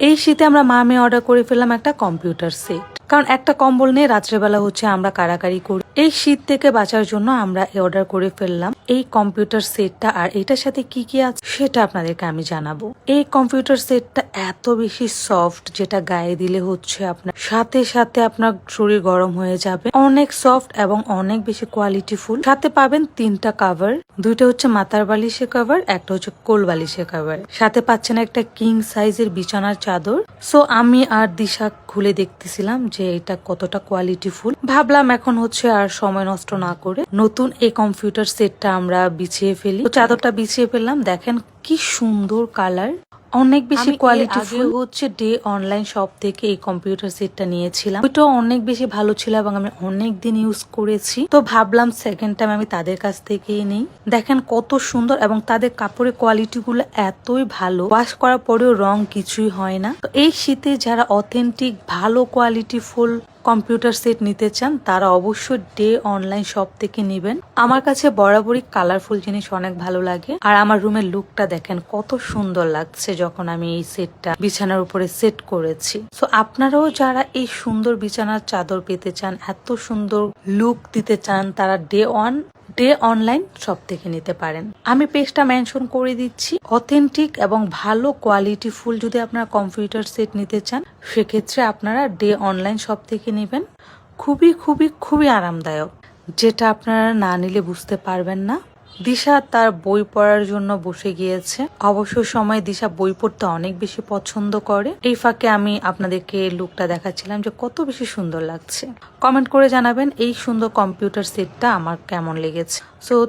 এই শীতে আমরা মা মেয়ে অর্ডার করে ফেললাম একটা কম্পিউটার সেট কারণ একটা কম্বল নিয়ে রাত্রেবেলা হচ্ছে আমরা কারাকারি করি। এই শীত থেকে বাঁচার জন্য আমরা অর্ডার করে ফেললাম। এই কম্পিউটার সেটটা আর এটার সাথে কি কি আছে সেটা আপনাদেরকে আমি জানাব। এই কম্পিউটার সেটটা এত বেশি সফট যেটা গায়ে দিলে হচ্ছে আপনার সাথে সাথে আপনার শরীর গরম হয়ে যাবে। অনেক সফট এবং অনেক বেশি কোয়ালিটিফুল সাথে পাবেন তিনটা কাভার দুইটা হচ্ছে মাথার বালিশের কাভার একটা হচ্ছে কোল বালিশের কাভার সাথে পাচ্ছেন একটা কিং সাইজের বিছানার চাদর। সো আমি আর দিশা খুলে দেখতেছিলাম যে এটা কতটা কোয়ালিটিফুল ভাবলাম এখন হচ্ছে আর সময় নষ্ট না করে নতুন এই কম্পিউটার সেটটা আমরা বিছিয়ে ফেলি। তো চাদরটা বিছিয়ে ফেললাম দেখেন কি সুন্দর কালার অনেক বেশি কোয়ালিটি কোয়ালিটিফুল হচ্ছে ডে অনলাইন শপ থেকে এই কম্পিউটার সেটটা নিয়েছিলাম। ওইটা অনেক বেশি ভালো ছিল এবং আমি অনেক দিন ইউজ করেছি। তো ভাবলাম সেকেন্ড টাইম আমি তাদের কাছ থেকেই নেই। দেখেন কত সুন্দর এবং তাদের কাপড়ের কোয়ালিটি গুলো এতই ভালো। ওয়াশ করার পরেও রং কিছুই হয় না। তো এই শীতে যারা অথেন্টিক ভালো কোয়ালিটি ফুল কম্পিউটার সেট নিতে চান, তারা অবশ্যই ডে অনলাইন শপ থেকে নেবেন। আমার কাছে বরাবরই কালারফুল জিনিস অনেক ভালো লাগে। আর আমার রুমের লুকটা দেখেন, কত সুন্দর লাগছে যখন আমি এই সেটটা বিছানার উপরে সেট করেছি। সো আপনারাও যারা এই সুন্দর বিছানার চাদর পেতে চান, এত সুন্দর লুক দিতে চান, তারা ডে ওয়ান ডে অনলাইন সব থেকে নিতে পারেন। আমি পেজটা মেনশন করে দিচ্ছি। অথেন্টিক এবং ভালো কোয়ালিটি ফুল যদি আপনারা কম্পিউটার সেট নিতে চান, সেক্ষেত্রে আপনারা ডে অনলাইন সব থেকে নেবেন। খুবই খুবই খুবই আরামদায়ক। যেটা আপনারা না নিলে বুঝতে পারবেন না। দিশা তার বই পড়ার জন্য বসে গিয়েছে। অবসর সময় দিশা বই পড়তে অনেক বেশি পছন্দ করে। এই ফাঁকে আমি আপনাদেরকে লুকটা দেখাচ্ছিলাম যে কত বেশি সুন্দর লাগছে। কমেন্ট করে জানাবেন এই সুন্দর কম্পিউটার সেটটা আমার কেমন লেগেছে। সো